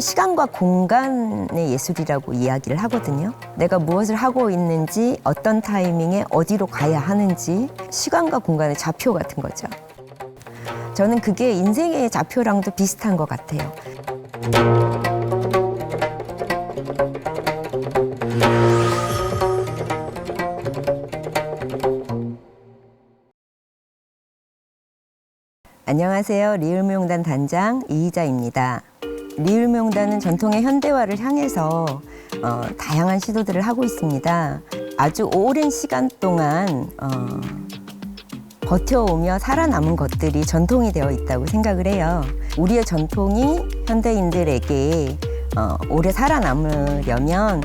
춤을 시간과 공간의 예술이라고 이야기를 하거든요. 내가 무엇을 하고 있는지, 어떤 타이밍에 어디로 가야 하는지, 시간과 공간의 좌표 같은 거죠. 저는 그게 인생의 좌표랑도 비슷한 것 같아요. 안녕하세요. 리을무용단 단장 이희자입니다. 리을무용단은 전통의 현대화를 향해서 어, 다양한 시도들을 하고 있습니다. 아주 오랜 시간 동안 어, 버텨오며 살아남은 것들이 전통이 되어 있다고 생각을 해요. 우리의 전통이 현대인들에게 어, 오래 살아남으려면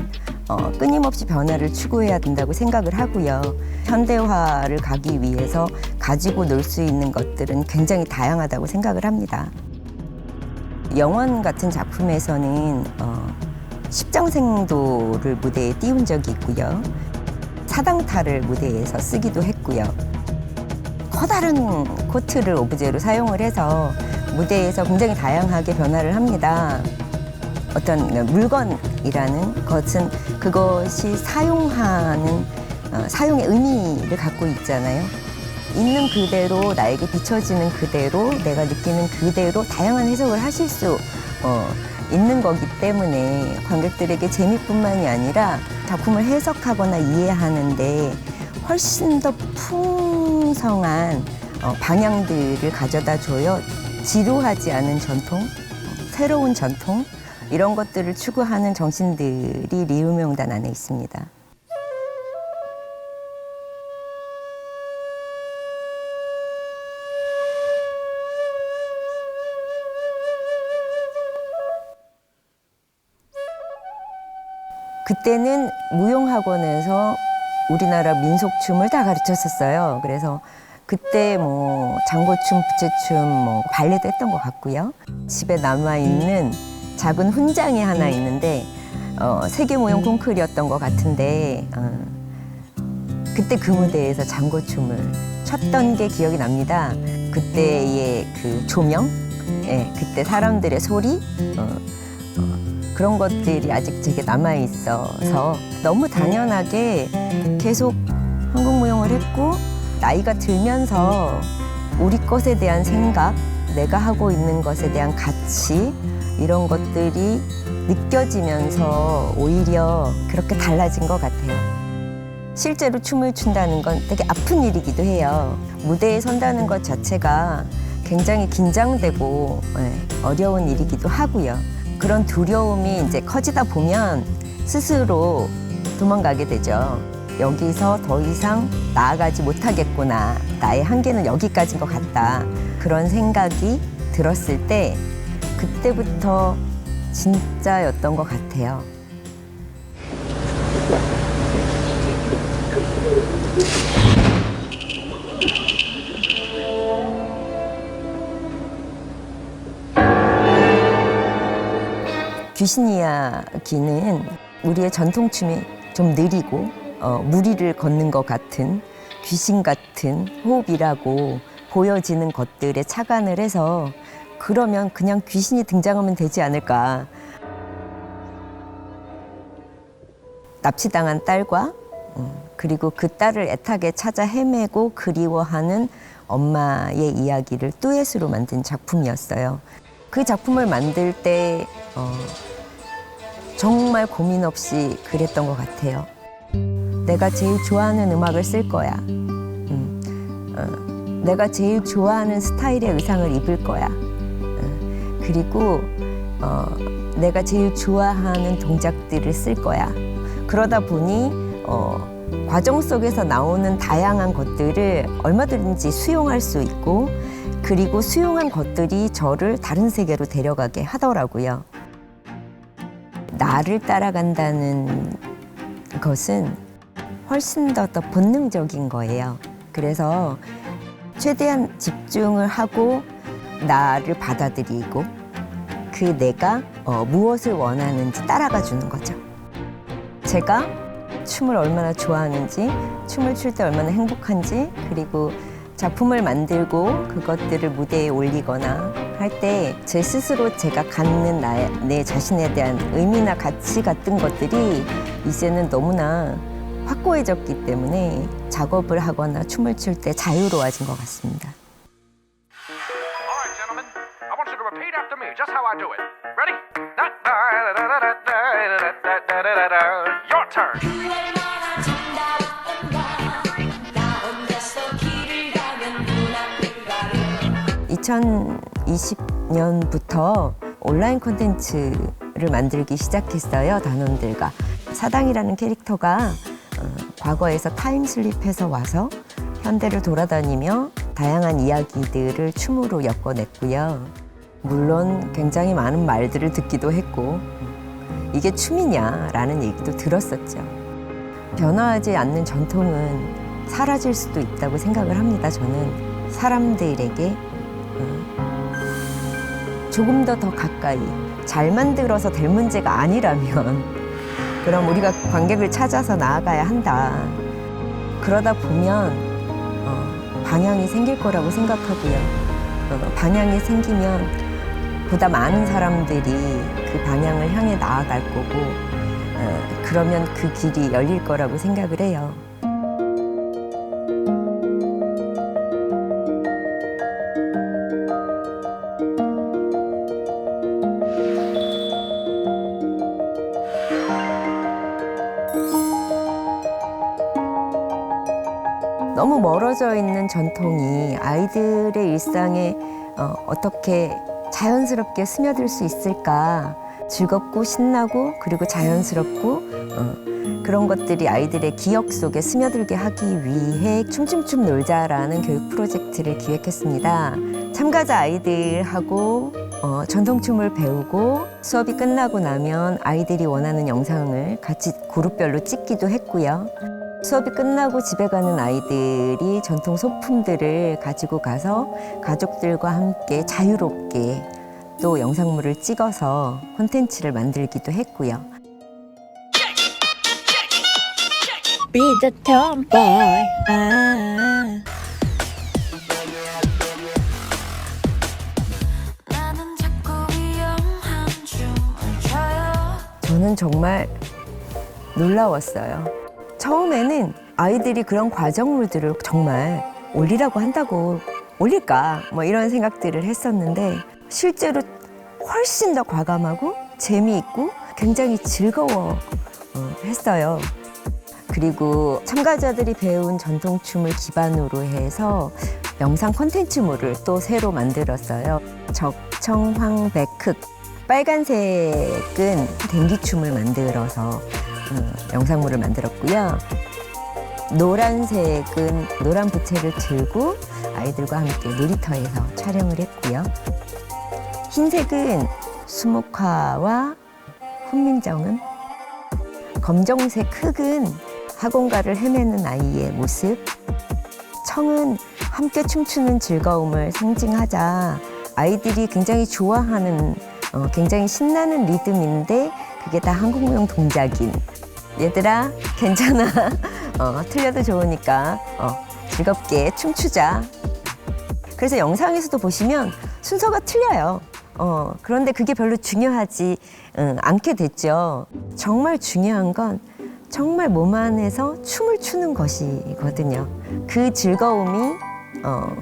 어, 끊임없이 변화를 추구해야 된다고 생각을 하고요. 현대화를 가기 위해서 가지고 놀 수 있는 것들은 굉장히 다양하다고 생각을 합니다. 영원 같은 작품에서는 어, 십장생도를 무대에 띄운 적이 있고요. 사당타를 무대에서 쓰기도 했고요. 커다란 코트를 오브제로 사용을 해서 무대에서 굉장히 다양하게 변화를 합니다. 어떤 물건이라는 것은 그것이 사용하는 어, 사용의 의미를 갖고 있잖아요. 있는 그대로 나에게 비춰지는 그대로 내가 느끼는 그대로 다양한 해석을 하실 수 어, 있는 거기 때문에 관객들에게 재미뿐만이 아니라 작품을 해석하거나 이해하는데 훨씬 더 풍성한 어, 방향들을 가져다 줘요. 지루하지 않은 전통, 어, 새로운 전통 이런 것들을 추구하는 정신들이 리우명단 안에 있습니다. 그때는 무용학원에서 우리나라 민속춤을 다 가르쳤었어요. 그래서 그때 뭐 장고춤, 부채춤, 뭐 발레도 했던 것 같고요. 집에 남아 있는 작은 훈장이 하나 있는데 어, 세계 모형 콩쿨이었던 것 같은데 어, 그때 그 무대에서 장고춤을 췄던 게 기억이 납니다. 그때의 그 조명, 예, 그때 사람들의 소리, 어, 어, 그런 것들이 아직 제게 남아 있어서 너무 당연하게 계속 한국 무용을 했고 나이가 들면서 우리 것에 대한 생각, 내가 하고 있는 것에 대한 가치 이런 것들이 느껴지면서 오히려 그렇게 달라진 것 같아요. 실제로 춤을 춘다는 건 되게 아픈 일이기도 해요. 무대에 선다는 것 자체가 굉장히 긴장되고 예, 어려운 일이기도 하고요. 그런 두려움이 이제 커지다 보면 스스로 도망가게 되죠. 여기서 더 이상 나아가지 못하겠구나. 나의 한계는 여기까지인 것 같다. 그런 생각이 들었을 때 그때부터 진짜였던 것 같아요. 귀신 이야기는 우리의 전통춤이 좀 느리고 어, 무리를 걷는 것 같은 귀신 같은 호흡이라고 보여지는 것들에 착안을 해서 그러면 그냥 귀신이 등장하면 되지 않을까. 납치당한 딸과 음, 그리고 그 딸을 애타게 찾아 헤매고 그리워하는 엄마의 이야기를 듀엣으로 만든 작품이었어요. 그 작품을 만들 때 어, 정말 고민 없이 그랬던 것 같아요. 내가 제일 좋아하는 음악을 쓸 거야. 음, 어, 내가 제일 좋아하는 스타일의 의상을 입을 거야. 어, 그리고 어, 내가 제일 좋아하는 동작들을 쓸 거야. 그러다 보니 어, 과정 속에서 나오는 다양한 것들을 얼마든지 수용할 수 있고 그리고 수용한 것들이 저를 다른 세계로 데려가게 하더라고요. 나를 따라간다는 것은 훨씬 더, 더 본능적인 거예요. 그래서 최대한 집중을 하고 나를 받아들이고 그 내가 어, 무엇을 원하는지 따라가 주는 거죠. 제가 춤을 얼마나 좋아하는지, 춤을 출 때 얼마나 행복한지, 그리고 작품을 만들고 그것들을 무대에 올리거나 할 때 제 스스로 제가 갖는 나의, 내 자신에 대한 의미나 가치 같은 것들이 이제는 너무나 확고해졌기 때문에 작업을 하거나 춤을 출 때 자유로워진 것 같습니다. All right, 2020년부터 온라인 콘텐츠를 만들기 시작했어요. 단원들과. 사당이라는 캐릭터가 어, 과거에서 타임슬립해서 와서 현대를 돌아다니며 다양한 이야기들을 춤으로 엮어냈고요. 물론 굉장히 많은 말들을 듣기도 했고 이게 춤이냐라는 얘기도 들었었죠. 변화하지 않는 전통은 사라질 수도 있다고 생각을 합니다. 저는 사람들에게 어, 조금 더 더 가까이 잘 만들어서 될 문제가 아니라면 그럼 우리가 관객을 찾아서 나아가야 한다. 그러다 보면 어, 방향이 생길 거라고 생각하고요. 어, 방향이 생기면 보다 많은 사람들이 그 방향을 향해 나아갈 거고 어, 그러면 그 길이 열릴 거라고 생각을 해요. 멀어져 있는 전통이 아이들의 일상에 어, 어떻게 자연스럽게 스며들 수 있을까 즐겁고 신나고 그리고 자연스럽고 어, 그런 것들이 아이들의 기억 속에 스며들게 하기 위해 춤춤춤 놀자라는 교육 프로젝트를 기획했습니다. 참가자 아이들하고 어, 전통춤을 배우고 수업이 끝나고 나면 아이들이 원하는 영상을 같이 그룹별로 찍기도 했고요. 수업이 끝나고 집에 가는 아이들이 전통 소품들을 가지고 가서 가족들과 함께 자유롭게 또 영상물을 찍어서 콘텐츠를 만들기도 했고요. Be the tomboy. 아. 저는 정말 놀라웠어요. 처음에는 아이들이 그런 과정물들을 정말 올리라고 한다고 올릴까 뭐 이런 생각들을 했었는데 실제로 훨씬 더 과감하고 재미있고 굉장히 즐거워 어, 했어요. 그리고 참가자들이 배운 전통춤을 기반으로 해서 영상 콘텐츠물을 또 새로 만들었어요. 적청황백흑 빨간색은 댕기춤을 만들어서 음, 영상물을 만들었고요. 노란색은 노란 부채를 들고 아이들과 함께 놀이터에서 촬영을 했고요. 흰색은 수목화와 훈민정음, 검정색 흙은 학원가를 헤매는 아이의 모습, 청은 함께 춤추는 즐거움을 상징하자 아이들이 굉장히 좋아하는 어, 굉장히 신나는 리듬인데 그게 다 한국무용 동작인 얘들아 괜찮아. 어, 틀려도 좋으니까 어, 즐겁게 춤추자. 그래서 영상에서도 보시면 순서가 틀려요. 어, 그런데 그게 별로 중요하지 응, 않게 됐죠. 정말 중요한 건 정말 몸 안에서 춤을 추는 것이거든요. 그 즐거움이 어,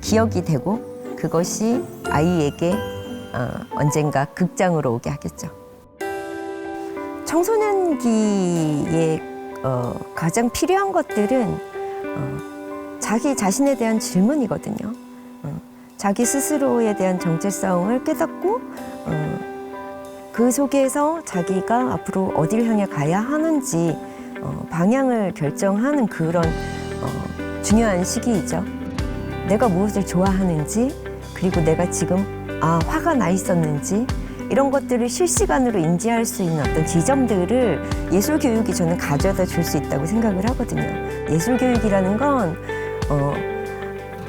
기억이 되고 그것이 아이에게 어, 언젠가 극장으로 오게 하겠죠. 청소년기에 어, 가장 필요한 것들은 어, 자기 자신에 대한 질문이거든요. 어, 자기 스스로에 대한 정체성을 깨닫고 어, 그 속에서 자기가 앞으로 어디를 향해 가야 하는지 어, 방향을 결정하는 그런 어, 중요한 시기이죠. 내가 무엇을 좋아하는지 그리고 내가 지금 아 화가 나 있었는지 이런 것들을 실시간으로 인지할 수 있는 어떤 지점들을 예술 교육이 저는 가져다 줄 수 있다고 생각을 하거든요. 예술 교육이라는 건 어,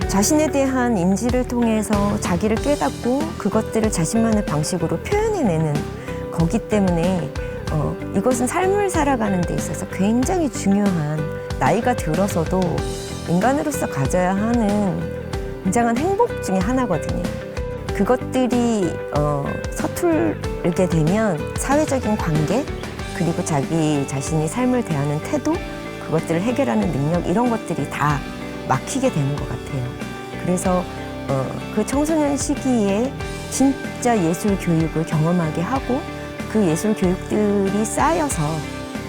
자신에 대한 인지를 통해서 자기를 깨닫고 그것들을 자신만의 방식으로 표현해내는 거기 때문에 어, 이것은 삶을 살아가는 데 있어서 굉장히 중요한 나이가 들어서도 인간으로서 가져야 하는 굉장한 행복 중에 하나거든요. 그것들이 어, 서툴게 되면 사회적인 관계 그리고 자기 자신이 삶을 대하는 태도 그것들을 해결하는 능력 이런 것들이 다 막히게 되는 것 같아요. 그래서 어, 그 청소년 시기에 진짜 예술 교육을 경험하게 하고 그 예술 교육들이 쌓여서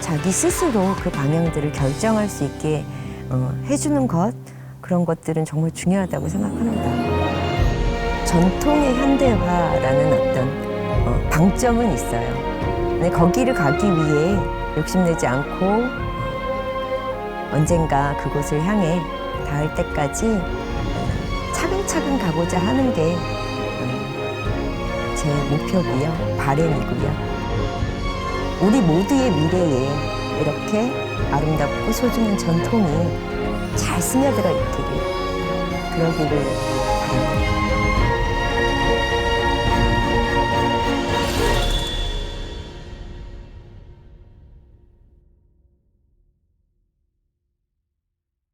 자기 스스로 그 방향들을 결정할 수 있게 어, 해주는 것 그런 것들은 정말 중요하다고 생각합니다. 전통의 현대화라는 어떤 어, 방점은 있어요. 근데 거기를 가기 위해 욕심내지 않고 어, 언젠가 그곳을 향해 닿을 때까지 어, 차근차근 가고자 하는 게 제 목표고요, 바램이고요. 우리 모두의 미래에 이렇게 아름답고 소중한 전통이 잘 스며들어 있기를 그러기를.